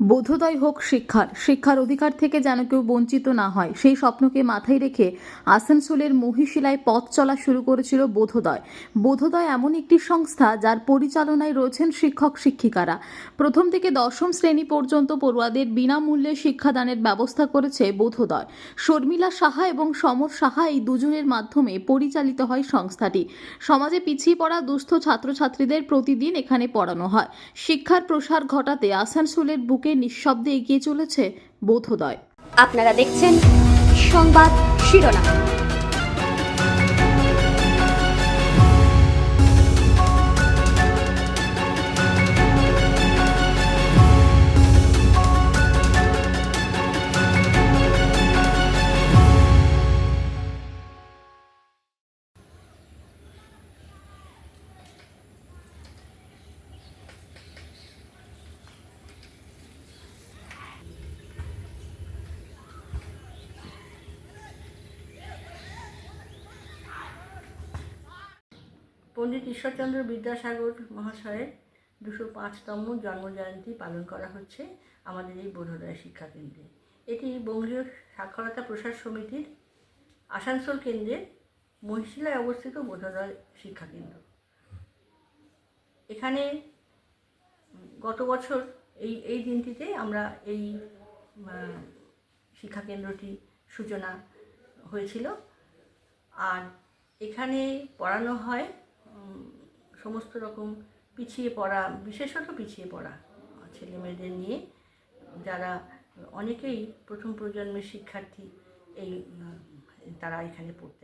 বোধোদয় হোক শিক্ষার শিক্ষার অধিকার থেকে যেন কেউ বঞ্চিত না হয়, সেই স্বপ্নকে মাথায় রেখে আসানসোলের মহিশিলায় পথ চলা শুরু করেছিল বোধোদয়। বোধোদয় এমন একটি সংস্থা যার পরিচালনায় রয়েছেন শিক্ষক, শিক্ষিকারা। প্রথম থেকে দশম শ্রেণি পর্যন্ত পড়ুয়াদের বিনামূল্যে শিক্ষাদানের ব্যবস্থা করেছে বোধোদয়। শর্মিলা সাহা এবং সমর সাহা এই দুজনের মাধ্যমে পরিচালিত হয় সংস্থাটি। সমাজে পিছিয়ে পড়া দুস্থ ছাত্রছাত্রীদের প্রতিদিন এখানে পড়ানো হয়। শিক্ষার প্রসার ঘটাতে আসানসোলের বুকে নিঃশব্দে এগিয়ে চলেছে বোধোদয় আপনারা দেখছেন সংবাদ শিরোনাম। পণ্ডিত ঈশ্বরচন্দ্র বিদ্যাসাগর মহাশয়ের দুশো পাঁচতম জন্মজয়ন্তী পালন করা হচ্ছে আমাদের এই বোধোদয় শিক্ষা কেন্দ্রে। এটি বঙ্গীয় সাক্ষরতা প্রসার সমিতির আসানসোল কেন্দ্রের মহিশিলায় অবস্থিত বোধোদয় শিক্ষা কেন্দ্র। এখানে গত বছর এই এই দিনটিতে আমরা এই আহ, শিক্ষা কেন্দ্রটি সূচনা হয়েছিল। আর এখানে পড়ানো হয় সমস্ত রকম পিছিয়ে পড়া, বিশেষত পিছিয়ে পড়া ছেলে মেয়েদের নিয়ে যারা অনেকেই প্রথম প্রজন্মের শিক্ষার্থী এই, তারা এখানে পড়তে